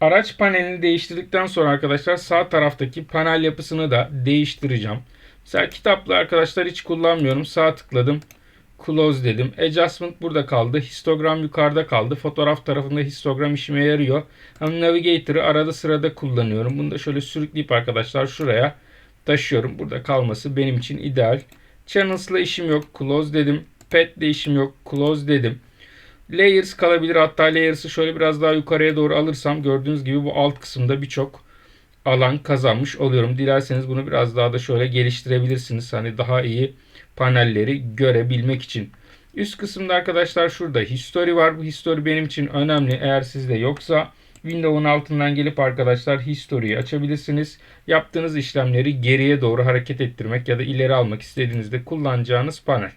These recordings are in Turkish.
Araç panelini değiştirdikten sonra arkadaşlar sağ taraftaki panel yapısını da değiştireceğim. Mesela kitaplı arkadaşlar hiç kullanmıyorum. Sağ tıkladım. Close dedim. Adjustment burada kaldı. Histogram yukarıda kaldı. Fotoğraf tarafında histogram işime yarıyor. Hem Navigator'ı arada sırada kullanıyorum. Bunu da şöyle sürükleyip arkadaşlar şuraya taşıyorum. Burada kalması benim için ideal. Channels'la işim yok. Close dedim. Pet de işim yok. Close dedim. Layers kalabilir. Hatta layers'ı şöyle biraz daha yukarıya doğru alırsam gördüğünüz gibi bu alt kısımda birçok alan kazanmış oluyorum. Dilerseniz bunu biraz daha da şöyle geliştirebilirsiniz. Hani daha iyi panelleri görebilmek için. Üst kısımda arkadaşlar şurada history var. Bu history benim için önemli. Eğer sizde yoksa Windows'un altından gelip arkadaşlar history'yi açabilirsiniz. Yaptığınız işlemleri geriye doğru hareket ettirmek ya da ileri almak istediğinizde kullanacağınız panel.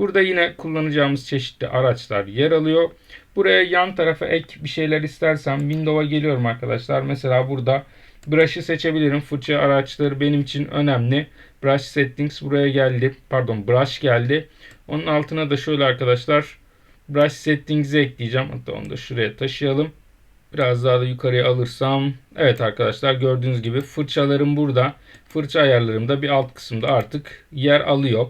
Burada yine kullanacağımız çeşitli araçlar yer alıyor. Buraya yan tarafa ek bir şeyler istersem Windows'a geliyorum arkadaşlar. Mesela burada brush'ı seçebilirim. Fırça araçları benim için önemli. Brush settings buraya geldi. Pardon brush geldi. Onun altına da şöyle arkadaşlar brush settings'i ekleyeceğim. Hatta onu da şuraya taşıyalım. Biraz daha da yukarıya alırsam. Evet arkadaşlar gördüğünüz gibi fırçalarım burada. Fırça ayarlarım da bir alt kısımda artık yer alıyor.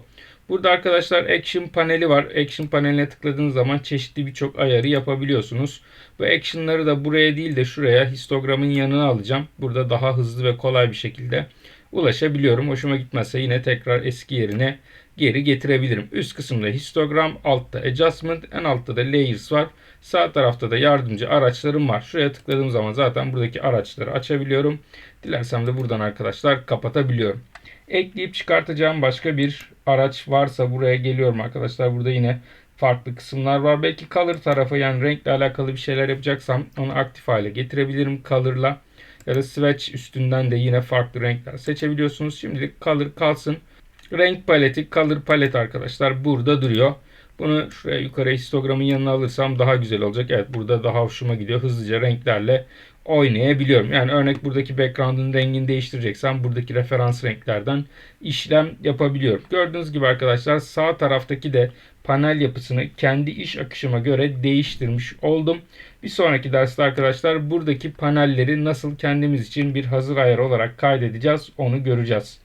Burada arkadaşlar Action paneli var. Action paneline tıkladığınız zaman çeşitli birçok ayarı yapabiliyorsunuz. Bu action'ları da buraya değil de şuraya histogramın yanına alacağım. Burada daha hızlı ve kolay bir şekilde ulaşabiliyorum. Hoşuma gitmezse yine tekrar eski yerine geri getirebilirim. Üst kısımda histogram, altta adjustment, en altta da layers var. Sağ tarafta da yardımcı araçlarım var. Şuraya tıkladığım zaman zaten buradaki araçları açabiliyorum. Dilersem de buradan arkadaşlar kapatabiliyorum. Ekleyip çıkartacağım başka bir araç varsa buraya geliyorum arkadaşlar. Burada yine farklı kısımlar var. Belki color tarafı yani renkle alakalı bir şeyler yapacaksam onu aktif hale getirebilirim color'la. Ya da swatch üstünden de yine farklı renkler seçebiliyorsunuz. Şimdilik color kalsın. Renk paleti, color palet arkadaşlar burada duruyor. Bunu şuraya yukarı histogramın yanına alırsam daha güzel olacak. Evet burada daha hoşuma gidiyor. Hızlıca renklerle oynayabiliyorum. Yani örnek buradaki background'un rengini değiştireceksem buradaki referans renklerden işlem yapabiliyorum. Gördüğünüz gibi arkadaşlar sağ taraftaki de panel yapısını kendi iş akışıma göre değiştirmiş oldum. Bir sonraki derste arkadaşlar buradaki panelleri nasıl kendimiz için bir hazır ayar olarak kaydedeceğiz onu göreceğiz.